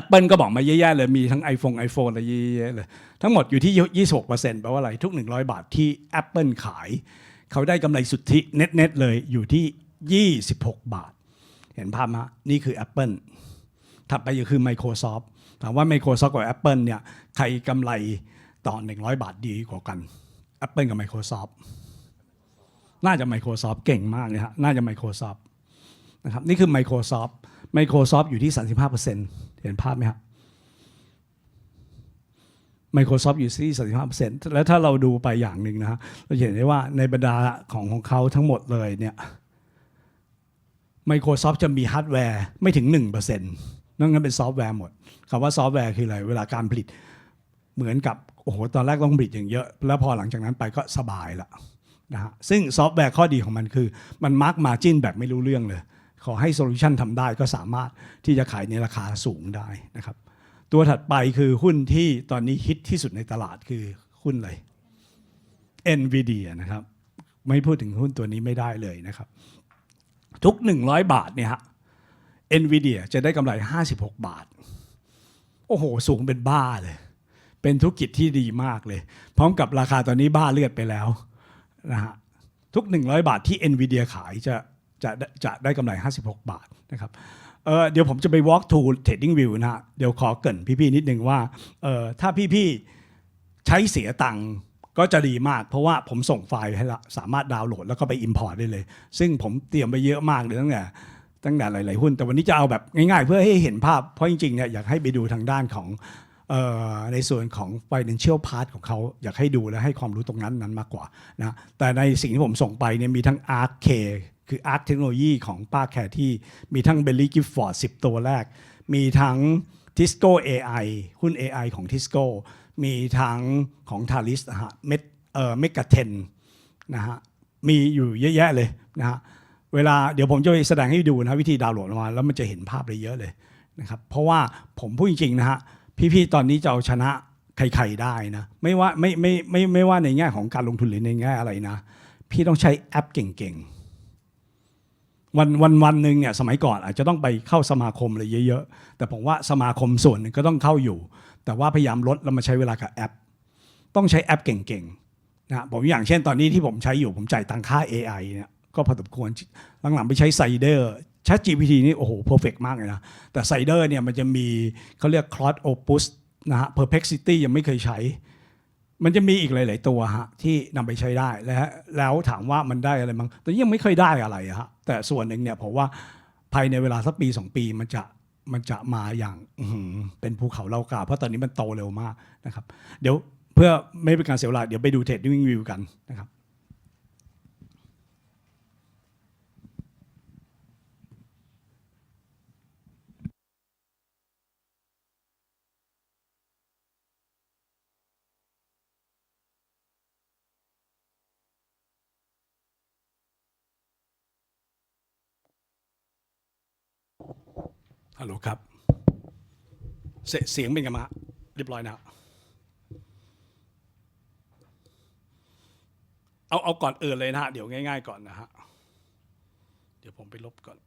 Apple ก็บอกมาเยอะแยะเลย มีทั้ง iPhone iPhone อะไรเยอะแยะเลย ทั้งหมดอยู่ที่ 26%แปลว่าอะไร ทุก 100 บาทที่ Apple ขาย เขาได้กำไรสุทธิเน็ตๆเลยอยู่ที่ 26 บาท เห็นภาพมฮะนี่คือ Apple ถัดไปก็คือ Microsoft ถามว่า Microsoft กับ Apple เนี่ยใครกำไรต่อ 100 บาทดีกว่ากัน Apple กับ Microsoft น่าจะ Microsoft เก่งมากเลยฮะน่าจะ Microsoft นะครับนี่คือ Microsoft Microsoft อยู่ที่ 35%เห็นภาพไหมครับ Microsoft อยู่ที่ 35%แล้วถ้าเราดูไปอย่างหนึ่งนะฮะเราเห็นได้ว่าในบรรดาของของเขาทั้งหมดเลยเนี่ย Microsoft จะมีฮาร์ดแวร์ไม่ถึง 1%นั่นงั้นเป็นซอฟต์แวร์หมดคำว่าซอฟต์แวร์คืออะไร เวลาการผลิตเหมือนกับ โอ้โห ตอนแรกต้องผลิตอย่างเยอะ แล้วพอหลังจากนั้นไปก็สบายละนะฮะซึ่งซอฟต์แวร์ข้อดีของมันคือ มันมาร์กมาจินแบบไม่รู้เรื่องเลย ขอให้โซลูชันทำได้ก็สามารถที่จะขายในราคาสูงได้นะครับ ตัวถัดไปคือหุ้นที่ตอนนี้ฮิตที่สุดในตลาดคือหุ้นอะไร NVIDIA นะครับ ไม่พูดถึงหุ้นตัวนี้ไม่ได้เลยนะครับ ทุก 100 บาทเนี่ยฮะ NVIDIA จะได้กำไร 56 บาท โอ้โห สูงเป็นบ้าเลย เป็นธุรกิจที่ดีมากเลย พร้อมกับราคาตอนนี้บ้าเลือดไปแล้วนะฮะทุก 100 บาทที่ NVIDIA ขายจะ จะจะได้กำไร 56 บาทนะครับเเดี๋ยวผมจะไป walk to trading view นะฮะเดี๋ยวขอเกินพี่ๆนิดนึงว่าเอ่อถ้าพี่ๆใช้เสียตังค์ก็จะดีมาก เพราะว่าผมส่งไฟล์ให้ละสามารถดาวน์โหลดแล้วก็ไป import ได้เลย ซึ่งผมเตรียมไปเยอะมากเลยตั้งแต่ตั้งแต่หลาย ๆ หุ้น แต่วันนี้จะเอาแบบง่าย ๆ เพื่อให้เห็นภาพ เพราะจริง ๆ เนี่ยอยากให้ไปดูทางด้านของเอ่อในส่วนของ financial part ของเขาอยากให้ดูและให้ความรู้ตรงนั้นนั้นมากกว่านะแต่ในสิ่งที่ผมส่งไปเนี่ยมีทั้ง ARK คือ Arc เทคโนโลยีของป้าแคที่มีทั้ง Belly Gift Ford 10 ตัวแรก มีทั้ง Tisco AI หุ้น AI ของ Tisco มีทั้งของ Talis นะฮะเมเอ่อเมกะเทนนะฮะมีอยู่เยอะแยะเลยนะฮะเวลาเดี๋ยวผมจะไปแสดงให้ดูนะวิธีดาวน์โหลดมา แล้วมันจะเห็นภาพเลยเยอะเลยนะครับเพราะว่าผมพูดจริงๆนะฮะพี่ๆตอนนี้จะเอาชนะใครๆได้นะไม่ว่าไม่ไม่ไม่ไม่ว่าในแง่ของการลงทุนหรือในแง่อะไรนะ พี่ต้องใช้แอปเก่งๆ วันวันวันหนึ่งเนี่ยสมัยก่อนอาจจะต้องไปเข้าสมาคมอะไรเยอะๆ แต่ผมว่าสมาคมส่วนหนึ่งก็ต้องเข้าอยู่ แต่ว่าพยายามลดแล้วมาใช้เวลากับแอป ต้องใช้แอปเก่งๆนะผมอย่างเช่นตอนนี้ที่ผมใช้อยู่ผมจ่ายตังค่า AI เนี่ยก็พอสมควรหลังๆไปใช้ไซเดอร์ Chat GPT นี่โอ้โหเพอร์เฟกมากเลยนะ แต่ไซเดอร์เนี่ยมันจะมีเขาเรียก Cloud Opus นะฮะ Perplexity ยังไม่เคยใช้ มันจะมีอีกหลาย ๆ ตัวฮะที่นำไปใช้ได้และแล้วถามว่ามันได้อะไรมั้งแต่ยังไม่เคยได้อะไรฮะแต่ส่วนหนึ่งเนี่ยผมว่าภายในเวลาสักปีสองปีมันจะมันจะมาอย่างอื้อหือเป็นภูเขาเล่ากา เพราะตอนนี้มันโตเร็วมากนะครับ เดี๋ยวเพื่อไม่เป็นการเสียเวลาเดี๋ยวไปดูเทรดดิ้งวิวกันนะครับ ฮัลโหลครับ เสียงเป็นไงมางฮะเรียบร้อยนะเอาเอาก่อนอื่นเลยนะฮะ เดี๋ยวง่าย ๆ ก่อนนะฮะ เดี๋ยวผมไปลบก่อน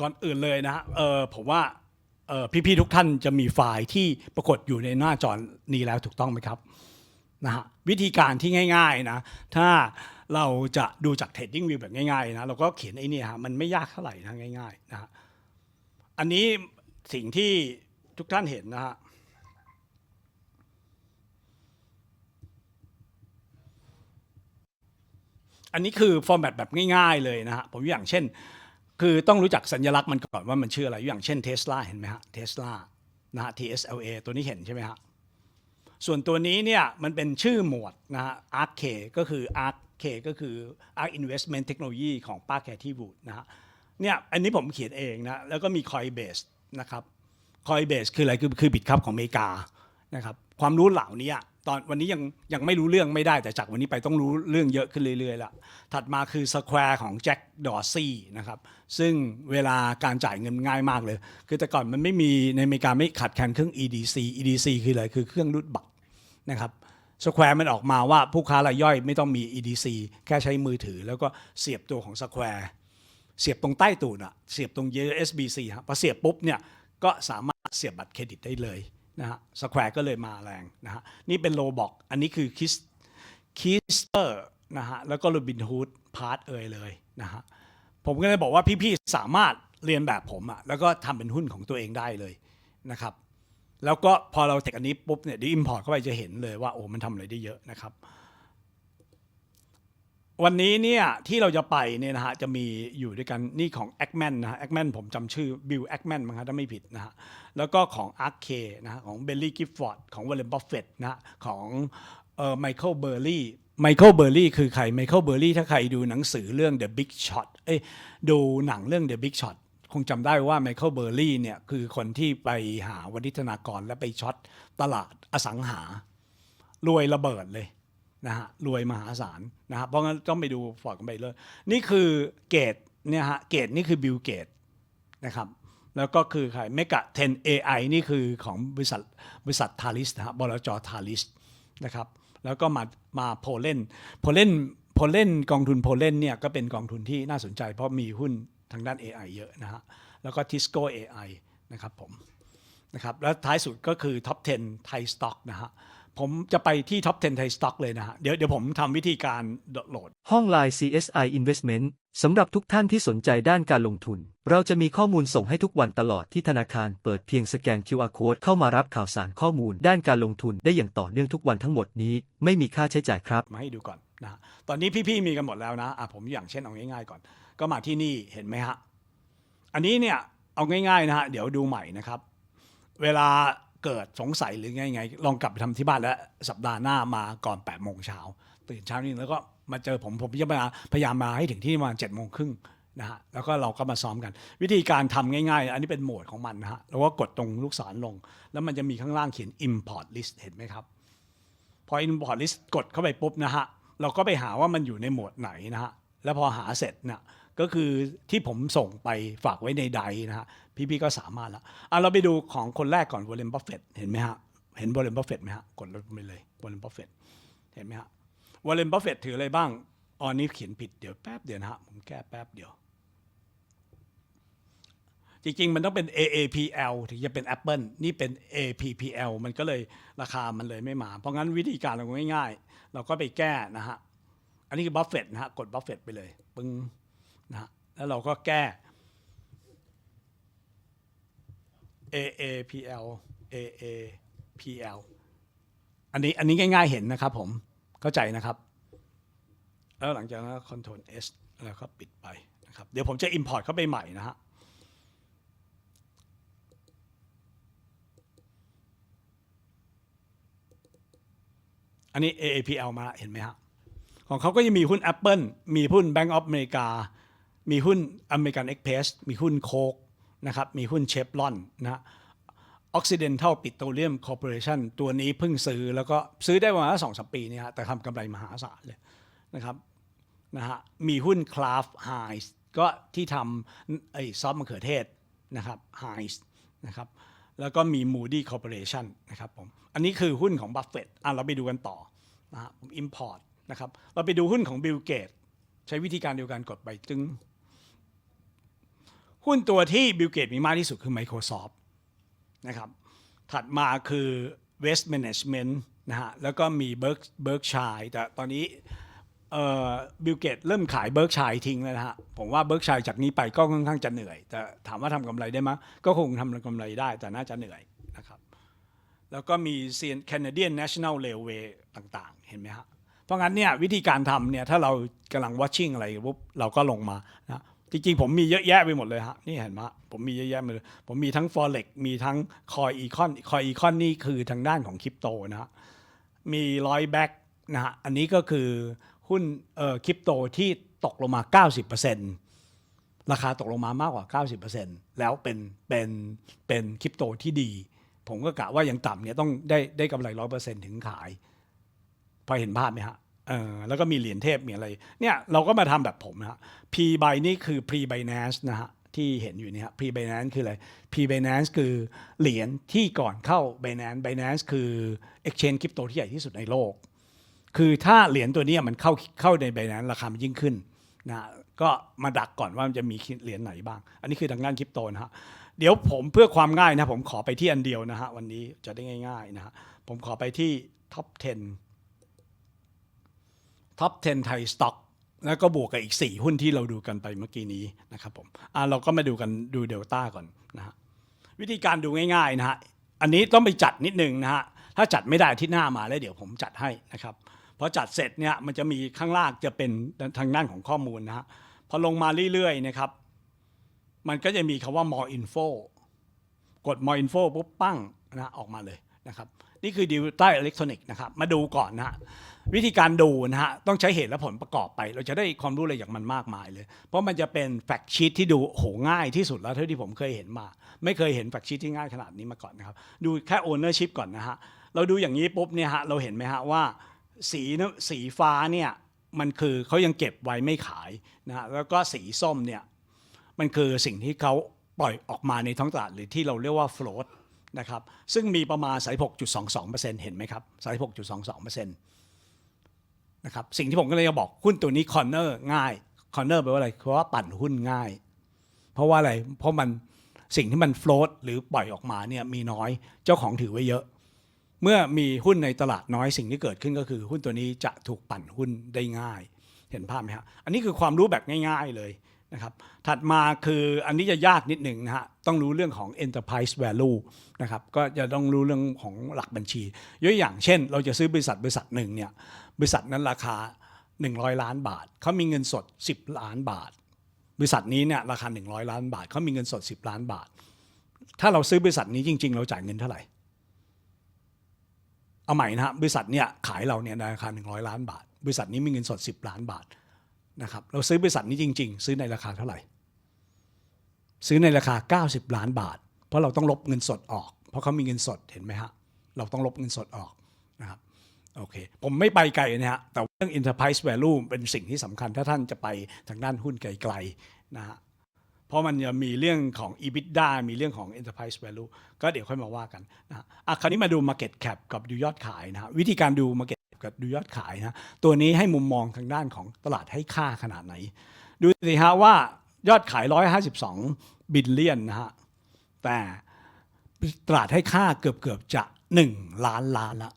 ก่อนอื่นเลยนะฮะเออผมว่าเออพี่ๆทุกท่านจะมีไฟล์ที่ปรากฏอยู่ในหน้าจอนี้แล้วถูกต้องไหมครับนะฮะวิธีการที่ง่ายๆนะถ้าเราจะดูจาก Trading View แบบง่ายๆนะเราก็เขียนไอ้นี่ฮะมันไม่ยากเท่าไหร่นะง่ายๆนะฮะอันนี้สิ่งที่ทุกท่านเห็นนะฮะอันนี้คือฟอร์แมตแบบง่ายๆเลยนะฮะผมอย่างเช่น คือต้องรู้จักสัญลักษณ์มันก่อนว่ามันชื่ออะไรอย่างเช่นเทสลาเห็นไหมฮะเทสลานะฮะ TSLA ตัวนี้เห็นใช่ไหมฮะส่วนตัวนี้เนี่ยมันเป็นชื่อหมวดนะฮะ ARK ก็คือ ARK ก็คือ ARK Investment Technology ของป้าแคที่บูดนะฮะเนี่ยอันนี้ผมเขียนเองนะแล้วก็มี Coinbase นะครับ Coinbase คืออะไรคือคือบิตคัพของอเมริกานะครับความรู้เหล่านี้ ตอนวันนี้ยังยังไม่รู้เรื่องไม่ได้แต่จากวันนี้ไปต้องรู้เรื่องเยอะขึ้นเรื่อยๆละถัดมาคือ Square ของแจ็คดอร์ซี่นะครับซึ่งเวลาการจ่ายเงินง่ายมากเลย คือแต่ก่อนมันไม่มีในอเมริกาไม่ขาดแคลนเครื่อง EDC EDC คืออะไรคือเครื่องรูดบัตรนะครับ Square มันออกมาว่าผู้ค้ารายย่อยไม่ต้องมี EDC แค่ใช้มือถือ แล้วก็เสียบตัวของ Square เสียบตรงใต้ตูดอะเสียบตรง USB-C ฮะพอเสียบปุ๊บเนี่ยก็สามารถเสียบบัตรเครดิตได้เลย นะฮะสแควร์ก็เลยมาแรงนะฮะนี่เป็นโลบอกอันนี้คือคิสคิสเตอร์นะฮะแล้วก็โรบินฮูดพาร์ทเอ่ยเลยนะฮะผมก็เลยบอกว่าพี่ๆสามารถเรียนแบบผมอะแล้วก็ทำเป็นหุ้นของตัวเองได้เลยนะครับแล้วก็พอเราเทคอันนี้ปุ๊บเนี่ยดีอิมพอร์ตเข้าไปจะเห็นเลยว่าโอ้มันทำอะไรได้เยอะนะครับ วันนี้เนี่ยที่เราจะไปเนี่ยนะฮะจะมีอยู่ด้วยกันนี่ของ a c m a n นะฮะ a c m a n ผมจำชื่อ Bill a c m a n มั้งครับถ้าไม่ผิดนะฮะแล้วก็ของ Ark K นะฮะของ Belly Gifford ของ Warren Buffett นะฮะของเอ่อ Michael Burry Michael Burry คือใคร Michael Burry ถ้าใครดูหนังสือเรื่อง The Big Shot เอ้ยดูหนังเรื่อง The Big Shot คงจำได้ว่า Michael Burry เนี่ยคือคนที่ไปหาวัฒนากรและไปช็อตตลาดอสังหารวยระเบิดเลย นะฮะรวยมหาศาลนะฮะเพราะงั้นต้องไปดูฟอร์ดกันไปเลยนี่คือเกตเนี่ยฮะเกตนี่คือบิลเกตนะครับแล้วก็คือใครเมกะ10 AI นี่คือของบริษัทบริษัททาริสนะฮะบลจทาริสนะครับแล้วก็มามาโพเลนโพเลนโพเลนกองทุนโพเลนเนี่ยก็เป็นกองทุนที่น่าสนใจเพราะมีหุ้นทางด้าน AI เยอะนะฮะแล้วก็ทิสโก้ AI นะครับผมนะครับแล้วท้ายสุดก็คือท็อป 10 ไทยสต็อกนะฮะ ผมจะไปที่ท็อป10ไทยสต็อกเลยนะฮะเดี๋ยวเดี๋ยวผมทำวิธีการโหลด ห้อง Line CSI Investment สำหรับทุกท่านที่สนใจด้านการลงทุน เราจะมีข้อมูลส่งให้ทุกวันตลอดที่ธนาคารเปิดเพียงสแกน QR Code เข้ามารับข่าวสารข้อมูล ด้านการลงทุนได้อย่างต่อเนื่องทุกวันทั้งหมดนี้ ไม่มีค่าใช้จ่ายครับ มาให้ดูก่อนนะฮะตอนนี้พี่ๆมีกันหมดแล้วนะอะผมอย่างเช่นเอาง่ายๆก่อน ก็มาที่นี่เห็นไหมฮะ อันนี้เนี่ยเอาง่ายๆนะฮะเดี๋ยวดูใหม่นะครับ เวลา เกิดสงสัยหรือไงไง ลองกลับไปทำที่บ้านแล้วสัปดาห์หน้ามาก่อน8ปดโมงเช้าตื่นเช้านี่แล้วก็มาเจอผมผมจะมาพยายามมาให้ถึงที่ประมาณเจ็ดโมงครึ่งนะฮะแล้วก็เราก็มาซ้อมกัน วิธีการทำง่ายๆ อันนี้เป็นโหมดของมันนะฮะแล้วก็กดตรงลูกศรลง แล้วมันจะมีข้างล่างเขียน import list เห็นไหมครับ พอ import list กดเข้าไปปุ๊บนะฮะเราก็ไปหาว่ามันอยู่ในโหมดไหนนะฮะแล้วพอหาเสร็จเนี่ย ก็คือที่ผมส่งไปฝากไว้ในไดร์นะฮะพี่ๆก็สามารถแล้วอะเราไปดูของคนแรกก่อนวอลเลนบัฟเฟตเห็นไหมฮะเห็นวอลเลนบัฟเฟตไหมฮะกดลงไปเลยวอลเลนบัฟเฟตเห็นไหมฮะวอลเลนบัฟเฟตถืออะไรบ้างอ๋อนี้เขียนผิดเดี๋ยวแป๊บเดียวนะฮะผมแก้แป๊บเดียว จริงๆ มันต้องเป็น AAPL ถึงจะเป็น Apple นี่เป็น APPL มันก็เลยราคามันเลยไม่มา เพราะงั้นวิธีการเราง่ายๆ เราก็ไปแก้นะฮะ อันนี้คือบัฟเฟตนะฮะ กดบัฟเฟตไปเลยปึ้ง นะแล้วเราก็แก้ AAPL AAPL อันนี้อันนี้ง่ายๆเห็นนะครับผมเข้าใจนะครับ แล้วหลังจากนั้น Ctrl S แล้วก็ปิดไปนะครับ เดี๋ยวผมจะ Import เข้าไปใหม่นะฮะอันนี้ AAPL มาเห็นไหมฮะของเขาก็ยังมีหุ้น Apple มีหุ้น Bank of America มีหุ้น American Express มีหุ้นโคกนะครับ มีหุ้นเชฟรอนนะฮะ Occidental Petroleum Corporation ตัวนี้เพิ่งซื้อแล้วก็ซื้อได้ประมาณสองสปีเนี่ยฮะแต่ทำกำไรมหาศาลเลยนะครับนะฮะมีหุ้น Kraft Heinz ก็ที่ทำไอ้ซอสมะเขือเทศนะครับ Heinz นะครับแล้วก็มี Moody Corporation นะครับผม อันนี้คือหุ้นของ Buffett อะเราไปดูกันต่อนะฮะผม import นะครับ เราไปดูหุ้นของ Bill Gates ใช้วิธีการเดียวกันกดไปตึง หุ้นตัวที่ Bill Gates มีมากที่สุดคือ Microsoft นะครับ ถัดมาคือ West Management นะฮะ แล้วก็มี Berk Berkshire แต่ตอนนี้บิลเกตเริ่มขายเบิร์กชัยทิ้งแล้วนะฮะ ผมว่าเบิร์กชัยจากนี้ไปก็ค่อนข้างจะเหนื่อย แต่ถามว่าทำกำไรได้ไหมก็คงทำกำไรได้แต่น่าจะเหนื่อยนะครับ แล้วก็มี Canadian National Railway ต่างๆ เห็นไหมฮะ เพราะงั้นเนี่ยวิธีการทำเนี่ยถ้าเรากำลัง watching อะไรปุ๊บเราก็ลงมานะ จริงๆ ผมมีเยอะแยะไปหมดเลยฮะนี่เห็นไหมะผมมีเยอะแยะไปเลยผมมีทั้ง forex มีทั้ง coin econ coin econ นี่คือทางด้านของคริปโตนะฮะมีร้อยแบ็กนะฮะอันนี้ก็คือหุ้นเอ่อคริปโตที่ตกลงมา 90%ราคาตกลงมามากกว่า 90%แล้วเป็นเป็นเป็นคริปโตที่ดี ผมก็กะว่าอย่างต่ำเนี่ยต้องได้ได้กำไร 100%ถึงขาย พอเห็นภาพไหมฮะ เออแล้วก็มีเหรียญเทพมีอะไรเนี่ยเราก็มาทำแบบผมนะฮะ P by นี่คือ pre Binance นะฮะที่เห็นอยู่เนี่ย pre Binance คืออะไร pre Binance คือเหรียญที่ก่อนเข้า Binance Binance คือ exchange คริปโตที่ใหญ่ที่สุดในโลก คือถ้าเหรียญตัวนี้มันเข้าเข้าใน Binance ราคามันยิ่งขึ้นนะฮะก็มาดักก่อนว่ามันจะมีเหรียญไหนบ้าง อันนี้คือทางด้านคริปโตนะฮะเดี๋ยวผมเพื่อความง่ายนะผมขอไปที่อันเดียวนะฮะวันนี้จะได้ง่ายๆนะฮะผมขอไปที่ท็อป 10 ท็อป 10 ไทยสต็อกแล้วก็บวกกับอีก 4 หุ้นที่เราดูกันไปเมื่อกี้นี้นะครับผมอะเราก็มาดูกันดูเดลต้าก่อนนะฮะวิธีการดูง่ายๆนะฮะอันนี้ต้องไปจัดนิดนึงนะฮะถ้าจัดไม่ได้ที่หน้ามาแล้วเดี๋ยวผมจัดให้นะครับพอจัดเสร็จเนี่ยมันจะมีข้างล่างจะเป็นทางด้านของข้อมูลนะฮะพอลงมาเรื่อยๆนะครับ มันก็จะมีคำว่า more info กด more info ปุ๊บปั้งนะออกมาเลยนะครับ นี่คือดิวต้อิเล็กทรอนิกส์นะครับ มาดูก่อนนะฮะวิธีการดูนะฮะต้องใช้เหตุและผลประกอบไป เราจะได้ความรู้อะไรจากมันมากมายเลย เพราะมันจะเป็นแฟกชีตที่ดูโหง่ายที่สุดแล้วเท่าที่ผมเคยเห็นมา ไม่เคยเห็นแฟกชีตที่ง่ายขนาดนี้มาก่อนนะครับ ดูแค่ ownership ก่อนนะฮะเราดูอย่างนี้ปุ๊บเนี่ยฮะเราเห็นไหมฮะว่าสีสีฟ้าเนี่ยมันคือเขายังเก็บไว้ไม่ขายนะฮะแล้วก็สีส้มเนี่ยมันคือสิ่งที่เขาปล่อยออกมาในท้องตลาดหรือที่เราเรียกว่า float นะครับซึ่งมีประมาณ 36.22%เห็นไหมครับ 36.22%นะครับสิ่งที่ผมก็เลยจะบอกหุ้นตัวนี้ corner ง่าย corner แปลว่าอะไรเพราะว่าปั่นหุ้นง่าย เพราะว่าอะไรเพราะมันสิ่งที่มัน float หรือปล่อยออกมาเนี่ยมีน้อยเจ้าของถือไว้เยอะ เมื่อมีหุ้นในตลาดน้อยสิ่งที่เกิดขึ้นก็คือ หุ้นตัวนี้จะถูกปั่นหุ้นได้ง่าย เห็นภาพไหมฮะอันนี้คือความรู้แบบง่าย ๆเลย นะครับถัดมาคืออันนี้จะยากนิดหนึ่งนะฮะต้องรู้เรื่องของ enterprise value นะครับก็จะต้องรู้เรื่องของหลักบัญชียกอย่างเช่น เราจะซื้อบริษัทบริษัทหนึ่งเนี่ยบริษัทนั้นราคา 100 ล้านบาทเขามีเงินสด 10 ล้านบาท บริษัทนี้เนี่ยราคา 100 ล้านบาทเขามีเงินสด 10 ล้านบาท ถ้าเราซื้อบริษัทนี้จริง ๆ เราจ่ายเงินเท่าไหร่เอาใหม่นะฮะบริษัทเนี่ยขายเราเนี่ยในราคา 100 ล้านบาท บริษัทนี้มีเงินสด 10 ล้านบาท นะครับเราซื้อบริษัทนี้จริง ๆ ซื้อในราคาเท่าไหร่ ซื้อในราคา 90 ล้านบาท เพราะเราต้องลบเงินสดออก เพราะเขามีเงินสดเห็นไหมฮะเราต้องลบเงินสดออกนะครับโอเคผมไม่ไปไกลนะฮะแต่เรื่อง enterprise value เป็นสิ่งที่สำคัญถ้าท่านจะไปทางด้านหุ้นไกลๆนะฮะเพราะมันจะมีเรื่องของ EBITDA มีเรื่องของ enterprise value ก็เดี๋ยวค่อยมาว่ากันนะะอะคราวนี้มาดู market cap กับดูยอดขายนะฮะวิธีการดู market กับดูยอดขายนะตัวนี้ให้มุมมองทางด้านของตลาดให้ค่าขนาดไหน ดูสิฮะว่ายอดขาย 152 บิลเลียนนะฮะแต่ตลาดให้ค่าเกือบเกือบๆจะ 1 ล้านล้านละ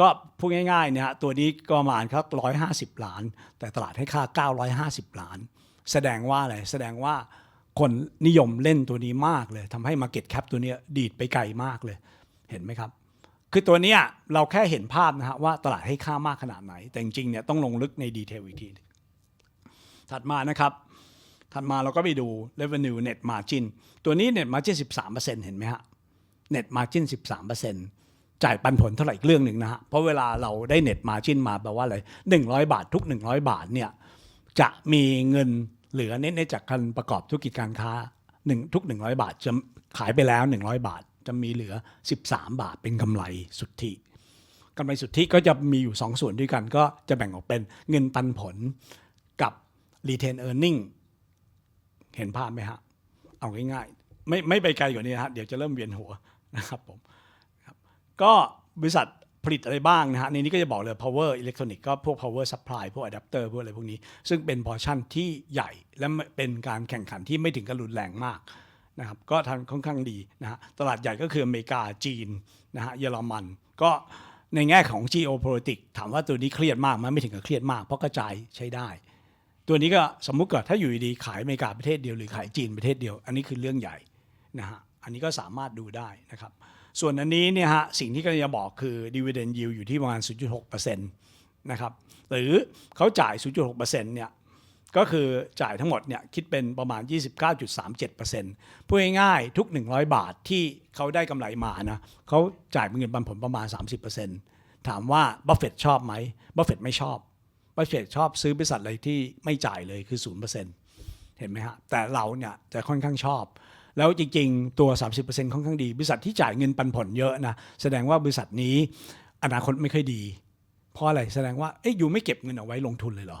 ก็พูดง่ายๆเนี่ยฮะตัวนี้ก็ประมาณครับ150 ล้าน แต่ตลาดให้ค่า 950 ล้าน แสดงว่าอะไรแสดงว่าคนนิยมเล่นตัวนี้มากเลยทำให้ Market Cap ตัวนี้ดีดไปไกลมากเลย เห็นไหมครับ คือตัวเนี้ยเราแค่เห็นภาพนะฮะว่าตลาดให้ค่ามากขนาดไหน แต่จริงๆเนี่ยต้องลงลึกในดีเทลอีกทีถัดมานะครับถัดมาเราก็ไปดู revenue net margin ตัวนี้ net margin 13%เห็นไหมฮะ net margin 13%จ่ายปันผลเท่าไหร่อีกเรื่องหนึ่งนะฮะ เพราะเวลาเราได้ net margin มาแปลว่าอะไร 100 บาททุก 100 บาทเนี่ยจะมีเงินเหลือเน็ตจากการประกอบธุรกิจการค้าหนึ่งทุก 100 บาทจะขายไปแล้ว 100 บาท จะมีเหลือ 13 บาทเป็นกำไรสุทธิกำไรสุทธิก็จะมีอยู่ 2 ส่วนด้วยกัน ก็จะแบ่งออกเป็นเงินปันผลกับ retain earning เห็นภาพไหมฮะ เอาง่ายๆ ไม่ไม่ไปไกลกว่านี้นะฮะ เดี๋ยวจะเริ่มเวียนหัวนะครับผมบก็บริษัทผลิตอะไรบ้างนะฮะ ในนี้ก็จะบอกเลย power electronic ก็พวก power supply พวก adapter พวกอะไรพวกนี้ ซึ่งเป็นพอร์ชั่นที่ใหญ่และเป็นการแข่งขันที่ไม่ถึงกับรุนแรงมาก นะครับก็ทำค่อนข้างดีนะฮะตลาดใหญ่ก็คืออเมริกาจีนนะฮะเยอรมัน ก็ในแง่ของ geopolitics ถามว่าตัวนี้เครียดมากไหมันไม่ถึงกับเครียดมาก เพราะกระจายใช้ได้ ตัวนี้ก็สมมุติเกิดถ้าอยู่ดีๆขายอเมริกาประเทศเดียวหรือขายจีนประเทศเดียว อันนี้คือเรื่องใหญ่นะฮะอันนี้ก็สามารถดูได้นะครับส่วนอันนี้เนี่ยฮะสิ่งที่กำลังจะบอกคือ dividend yield อยู่ที่ประมาณ 0.6%นะครับหรือเขาจ่าย 0.6%เนี่ย ก็คือจ่ายทั้งหมดเนี่ยคิดเป็นประมาณ 29.37%พูดง่ายๆทุก 100 บาทที่เขาได้กำไรมานะเขาจ่ายเป็นเงินปันผลประมาณ 30%ถามว่าบัฟเฟตชอบไหมบัฟเฟตไม่ชอบบัฟเฟตชอบซื้อบริษัทอะไรที่ไม่จ่ายเลยคือ 0%เห็นไหมฮะแต่เราเนี่ยจะค่อนข้างชอบ แล้วจริงๆตัว 30%ค่อนข้างดี บริษัทที่จ่ายเงินปันผลเยอะนะแสดงว่าบริษัทนี้อนาคตไม่ค่อยดี เพราะอะไรแสดงว่าเอ๊ะอยู่ไม่เก็บเงินเอาไว้ลงทุนเลยเหรอ